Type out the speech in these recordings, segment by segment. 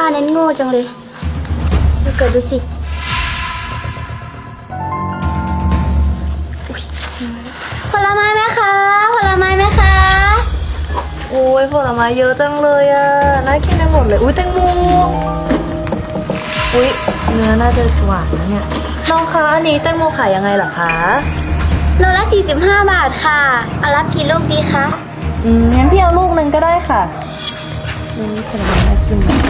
ว่าเน้นโง่จังเลยดูเกิดดูสิอุ๊ยผลไม้ไหมคะผลไม้ไหมคะ โอ้ยผลไม้เยอะจังเลยอะ น่ากินไปหมดเลย อุ้ยแตงโม อุ้ยเนื้อน่าจะหวานนะเนี่ย น้องคะอันนี้แตงโมขายยังไงล่ะคะโลละ 45 บาทค่ะ เอารับกี่ลูกดีคะ อืมงั้นพี่เอาลูกหนึ่งก็ได้ค่ะนี่ผลไม้น่ากินอะ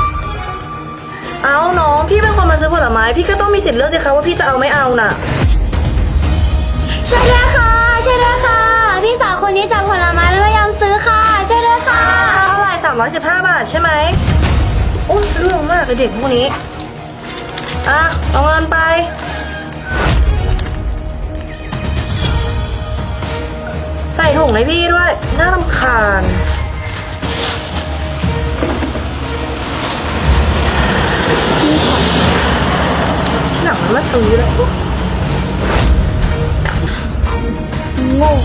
เอาน้อง พี่เป็นคนมาซื้อผลไม้ พี่ก็ต้องมีสิทธิ์เลือกสิคะว่าพี่จะเอาไม่เอาน่ะ ช่วยด้วยค่ะ ช่วยด้วยค่ะ พี่สาวคนนี้จับผลไม้แล้วไม่ยอมซื้อค่ะ ช่วยด้วยค่ะ เท่าไหร่สามร้อยสิบห้าบาทใช่ไหมโอ้ยเรื่องมากเลยเด็กพวกนี้ อะ เอาเงินไป ใส่ถุงให้พี่ด้วย น่ารำคาญ ซื้อเลยงง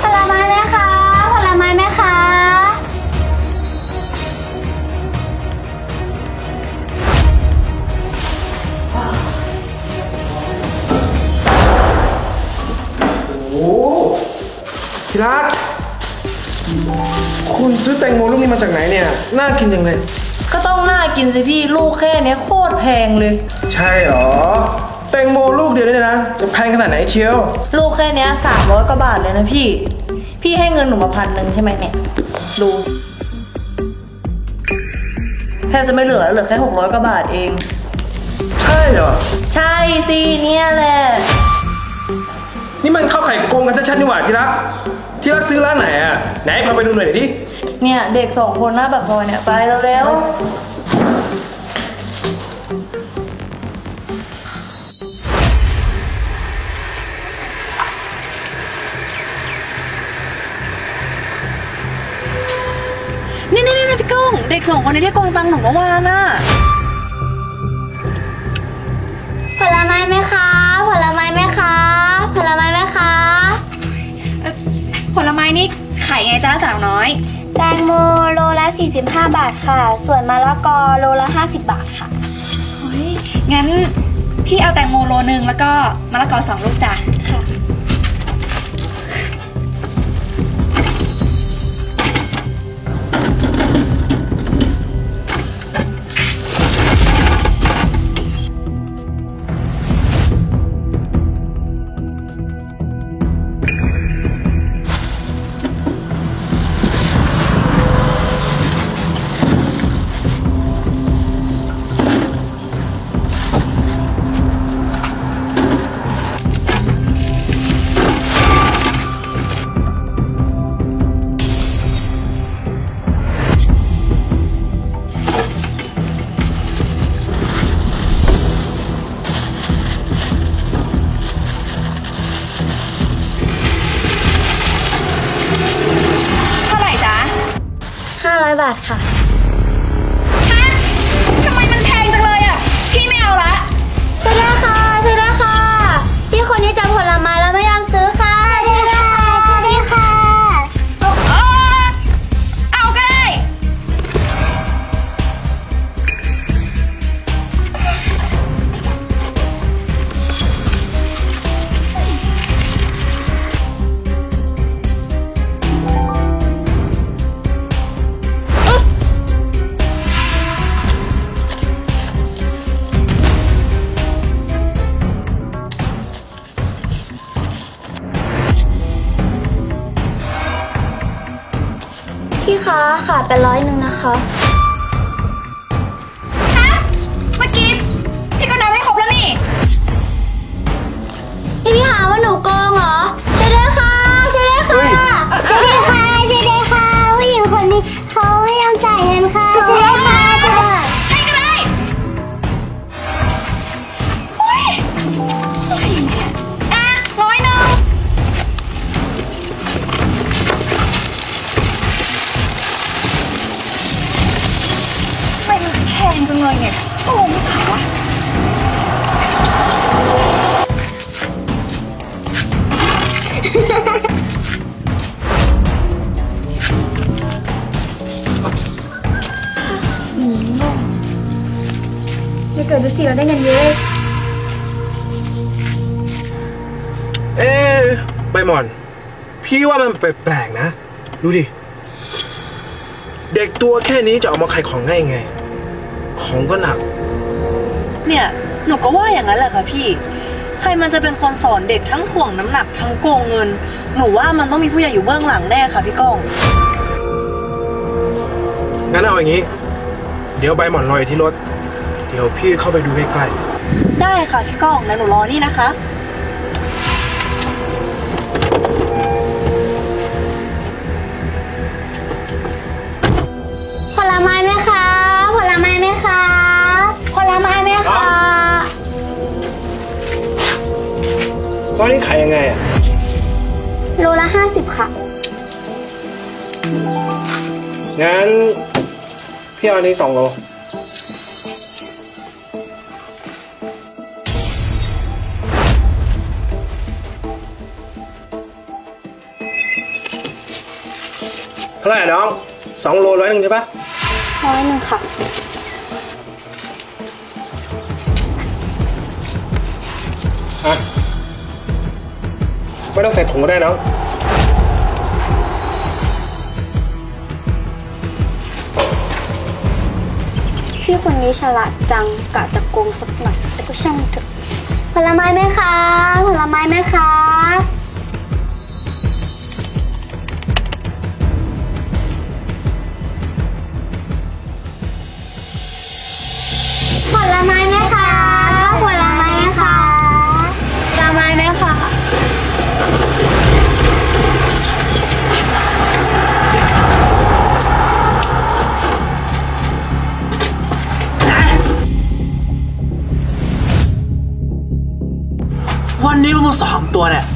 ผลไม้ไหมคะผลไม้ไหมคะโอ้ทีรักคุณซื้อแตงโมลูกนี้มาจากไหนเนี่ย น่ากินจังเลย ก็ต้องน่ากินสิพี่ลูกแค่เนี้ยโคตรแพงเลย ใช่เหรอ แตงโมลูกเดียวเนี่ยนะ จะแพงขนาดไหนเชียว ลูกแค่เนี้ยสามร้อยกว่าบาทเลยนะพี่ พี่ให้เงินหนูมาพันหนึ่งใช่ไหมเนี่ยดูแทบจะไม่เหลือเหลือแค่หกร้อยกว่าบาทเอง ใช่เหรอ ใช่สิเนี่ยแหละ นี่มันเข้าไข่โกงกันชัดๆนี่หว่าทีรัก ที่รักซื้อร้านไหนอะ ไหนพาไปดูหน่อยดิเนี่ยเด็กสองคนหน้าแบบพลอยเนี่ยไปเร็วๆ นี่นี่นี่พี่ก้องเด็กสองคนนี้ที่โกงตังค์หนูเมื่อวานน่ะผลไม้ไหมคะ ผลไม้ไหมคะ ผลไม้ไหมคะ ผลไม้นี่ขายไงจ้าสาวน้อย แตงโมโลละ 45 บาทค่ะ ส่วนมะละกอโลละ 50 บาทค่ะ เฮ้ยงั้นพี่เอาแตงโมโลนึงแล้วก็มะละกอสองลูกจ้ะ ค่ะขาดไปร้อยหนึ่งนะคะ โอ้ไม่ขายวะเดี๋ยวเกิดดูสิเราได้เงินเยอะ เอ๊ะใบหมอน พี่ว่ามันแปลกๆนะ ดูดิ เด็กตัวแค่นี้จะเอามาขายของได้ยังไง ของก็หนัก เนี่ยหนูก็ว่าอย่างนั้นแหละค่ะพี่ ใครมันจะเป็นคนสอนเด็กทั้งถ่วงน้ำหนักทั้งโกงเงิน หนูว่ามันต้องมีผู้ใหญ่อยู่เบื้องหลังแน่ค่ะพี่ก้อง งั้นเอาอย่างนี้ เดี๋ยวใบหมอนรออยู่ที่รถ เดี๋ยวพี่เข้าไปดูใกล้ได้ค่ะพี่ก้องแล้วหนูรอนี่นะคะผ ๆตอนนี้ขายยังไงอะโลละห้าสิบค่ะ งั้นพี่เอาอันนี้สองโล เท่าไหร่อะน้องสองโลร้อยหนึ่งใช่ปะร้อยหนึ่งค่ะ อะ ไม่ต้องใส่ถุงก็ได้น้องพี่คนนี้ฉลาดจังกะจะโกงสักหน่อยแต่ก็ช่างเถอะผลไม้ไหมคะผลไม้ไหมคะ ตัวเนี่ย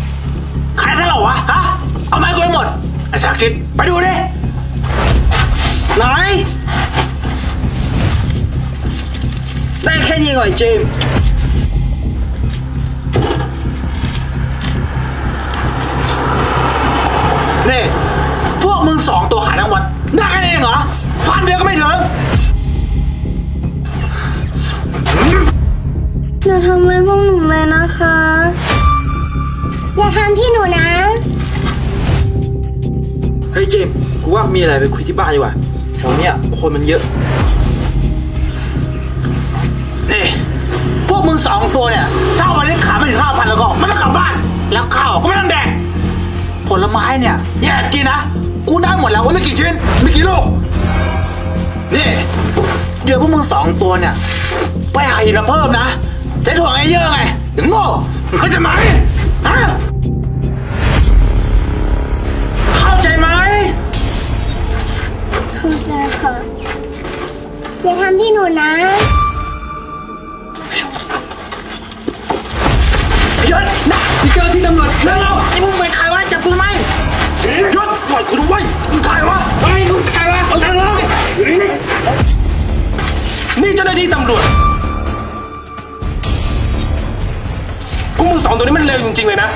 ขายเท่าไหร่วะฮะเอาไม้กูให้หมดไอ้ชาคิดไปดูดิไหนได้แค่นี้ก่อนไอ้เจมส์นี่พวกมึงสองตัวขายทั้งวันได้แค่นี้เองเหรอพันเดียวก็ไม่ถึงอย่าทำเลยพวกหนูเลยนะคะ อย่าทำที่หนูนะ เฮ้ยเจมส์กูว่ามีอะไรไปคุยที่บ้านดีกว่าแถวเนี้ยคนมันเยอะนี่พวกมึงสองตัวเนี่ยถ้าวันนี้ขายไม่ถึงห้าพันแล้วก็ไม่ต้องกลับบ้าน แล้วข้าวก็ไม่ต้องแดกผลไม้เนี่ยแยกกินนะกูได้หมดแล้วว่าไม่กี่ชิ้นไม่กี่ลูกนี่เดี๋ยวพวกมึงสองตัวเนี่ยไปหาหินมาเพิ่มนะจะถ่วงไอ้เยอะไงอย่างโง่เข้าใจไหมฮะ อย่าทำที่หนูนะ หยุดนะพี่เจอที่ตำรวจเร็วๆไอ้มึงเป็นใครวะจับกูทำไมหยุดปล่อยกูด้วยมึงใครวะไอ้มึงใครวะเอาทางเลยนี่เจ้าหน้าที่ตำรวจพวกมึงสองตัวนี้มันเลวจริงๆเลยนะ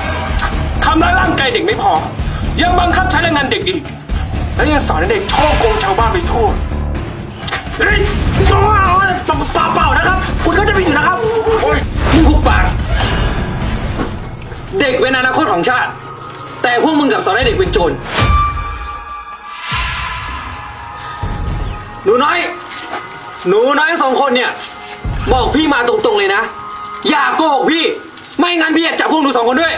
ทำร้ายร่างกายเด็กไม่พอ ยังบังคับใช้แรงงานเด็กอีก แล้วยังสอนให้เด็กช่อโกงชาวบ้านไปทั่ว เฮ้ยตัวเอาเปล่าเปล่าๆนะครับ คุณก็จะผิดอยู่นะครับโอ้ยมึงหุบปาก เด็กเป็นอนาคตของชาติ แต่พวกมึงกลับสอนให้เด็กเป็นโจรหนูน้อย หนูน้อยทั้งสองคนเนี่ย บอกพี่มาตรงๆเลยนะ อย่าโกหกพี่ ไม่งั้นพี่อยากจับพวกหนูสองคนด้วย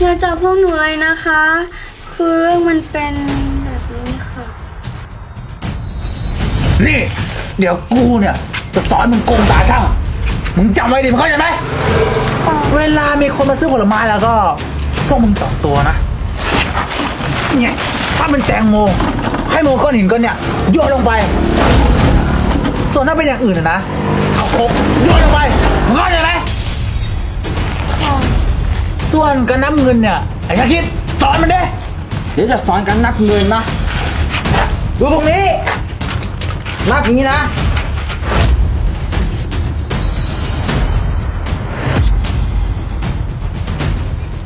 อย่าจับพวกหนูเลยนะคะ คือเรื่องมันเป็นแบบนี้ นี่ เดี๋ยวกูเนี่ย จะสอนมึงโกงตาช่าง มึงจำไว้ดิมึงเข้าใจไหม เวลามีคนมาซื้อผลไม้แล้วก็ พวกมึงสองตัวนะ เนี่ย ถ้าเป็นแตงโม ให้โมก้อนหินก้อนเนี่ยโยนลงไป ส่วนถ้าเป็นอย่างอื่นนะนะเอาโคกโยนลงไปมึงเข้าใจไหม ส่วนการนับเงินเนี่ยไอ้ชาคิดสอนมันดิ เดี๋ยวจะสอนกันนับเงินนะ ดูตรงนี้ นับอย่างนี้นะ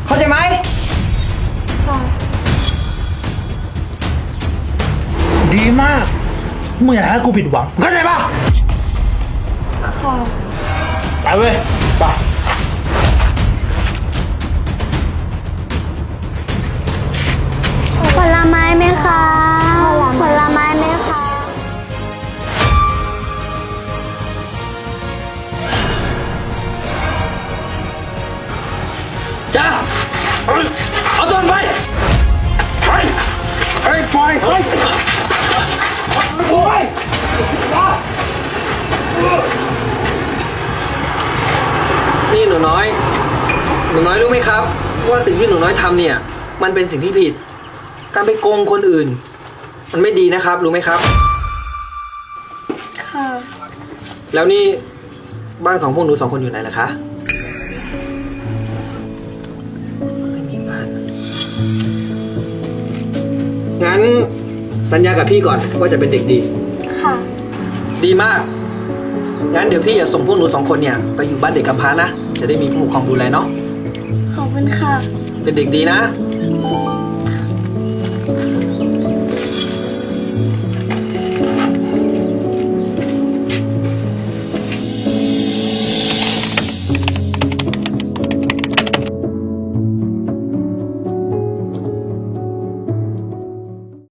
เข้าใจไหมดีมากเมื่อไหร่กูผิดหวังเข้าใจปะค่ะไปเว้ยไปผลไม้ไหมคะผลไม้ไหมคะ จ้าเอาต้นไปไปเฮ้ยปล่อยไปโอ้ยนี่หนูน้อย หนูน้อยรู้ไหมครับว่าสิ่งที่หนูน้อยทำเนี่ย มันเป็นสิ่งที่ผิด การไปโกงคนอื่น มันไม่ดีนะครับ รู้ไหมครับ ค่ะ แล้วนี่บ้านของพวกหนูสองคนอยู่ไหนล่ะคะ งั้นสัญญากับพี่ก่อนว่าจะเป็นเด็กดี ค่ะ ดีมาก งั้นเดี๋ยวพี่จะส่งพวกหนูสองคนเนี่ยไปอยู่บ้านเด็กกำพร้านะ จะได้มีผู้ปกครองดูแลเนาะ ขอบคุณค่ะ เป็นเด็กดีนะค